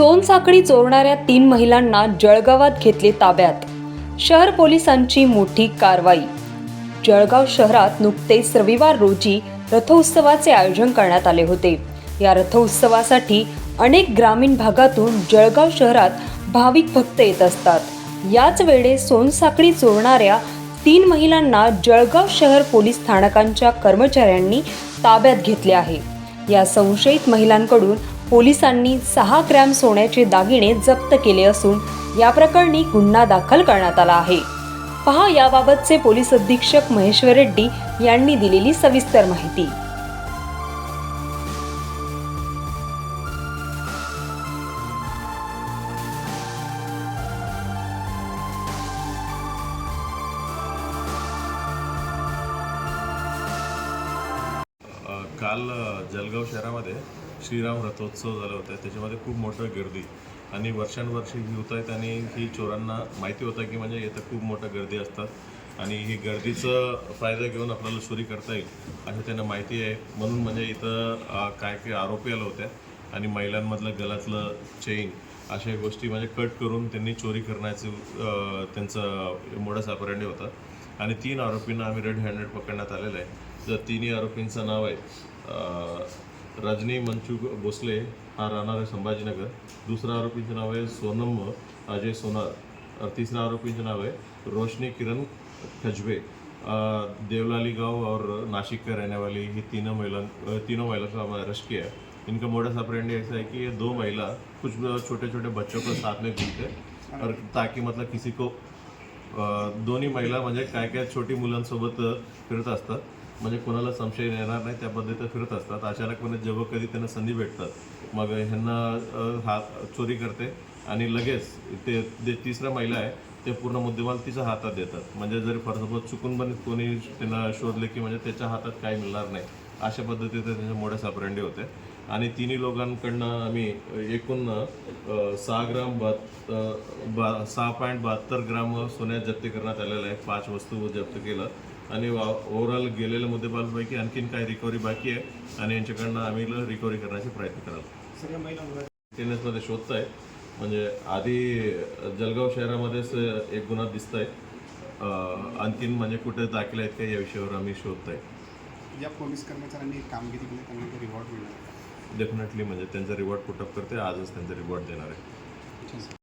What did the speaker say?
सोनसाखळी चोरणाऱ्या तीन महिलांना जळगावात घेतले ताब्यात. शहर पोलिसांची मोठी कारवाई. जळगाव शहरात नुकतेच रविवार रोजी रथोत्सवाचे आयोजन करण्यात आले होते. या रथोत्सवासाठी अनेक ग्रामीण भागातून जळगाव शहरात भाविक भक्त येत असतात. याच वेळे सोनसाखळी चोरणाऱ्या तीन महिलांना जळगाव शहर पोलीस स्थानकांच्या कर्मचाऱ्यांनी ताब्यात घेतले आहे. या संशयित महिलांकडून पोलिसांनी सहा ग्रॅम सोन्याचे दागिने जप्त केले असून या प्रकरणी गुन्हा दाखल करण्यात आला आहे. पहा याबाबतचे पोलीस अधीक्षक महेश्वर रेड्डी यांनी दिलेली सविस्तर माहिती. काल जलगाव शहरामध्ये श्रीराम रथोत्सव झाला होता. त्याच्यामध्ये खूप मोठं गर्दी. आणि वर्षानुवर्षे ही होत आहेत आणि ही चोरांना माहिती होतं की म्हणजे इथं खूप मोठं गर्दी असतात. आणि ही गर्दीचं फायदा घेऊन आपल्याला चोरी करता येईल असं त्यांना माहिती आहे. म्हणून म्हणजे इथं काय काय आरोपी आलं होत्या आणि महिलांमधलं गलातलं चेन अशा गोष्टी म्हणजे कट करून त्यांनी चोरी करण्याचं त्यांचं मोडस अपरंडी होतं. आणि तीन आरोपींना आम्ही रेड हँडेड पकडण्यात आलेलं आहे. तर तिन्ही आरोपींचं नाव आहे रजनी मंचू भोसले हा राहणार आहे संभाजीनगर. दुसरा आरोपीचं नाव आहे सोनम अजय सोनार. तिसरा आरोपीचं नाव आहे रोशनी किरण खजबे देवलाली गांव और नासिक का रहने वाली ही तीनों महिला तीनों महिला का हमारा अरेस्ट किया है। इनका मोडस ऑपरेंडी ऐसा है कि ये दो महिला कुछ छोटे छोटे बच्चों को साथ में घूमते और ताकि मतलब किसी को दोन्ही महिला म्हणजे काय काय छोटी मुलांसोबत फिरत असतात म्हणजे कोणाला संशय येणार नाही त्या पद्धतीत फिरत असतात. अचानकपणे जेव्हा कधी त्यांना संधी भेटतात मग ह्यांना हात चोरी करते आणि लगेच ते जे तिसरा महिला आहे ते पूर्ण मुद्देमाल तिच्या हातात देतात. म्हणजे जरी फरसोबत चुकून पण कोणी त्यांना शोधले की म्हणजे त्याच्या हातात काही मिळणार नाही अशा पद्धतीचे त्यांचे मोठे सापरंडे होते. आणि तिन्ही लोकांकडनं आम्ही एकूण सहा ग्राम बात बा सहा पॉईंट बहात्तर ग्राम सोन्यात जप्त करण्यात आलेलं आहे. पाच वस्तू जप्त केलं. आणि ओव्हरऑल गेलेल्या मुद्देमालपैकी आणखीन काही रिकव्हरी बाकी आहे. आणि यांच्याकडनं आम्ही रिकव्हरी करण्याचे प्रयत्न कराल. मध्ये शोधत आहे म्हणजे आधी जळगाव शहरामध्येच एक गुन्हा दिसत आहे आणखीन म्हणजे कुठे दाखल आहेत का या विषयावर आम्ही शोधत आहे या पोलीस कर्मचाऱ्यांनी कामगिरी केली त्यांना रिवॉर्ड मिळणार डेफिनेटली म्हणजे त्यांचा रिवॉर्ड पुटअप करते आजच त्यांचा रिवॉर्ड देणार आहे.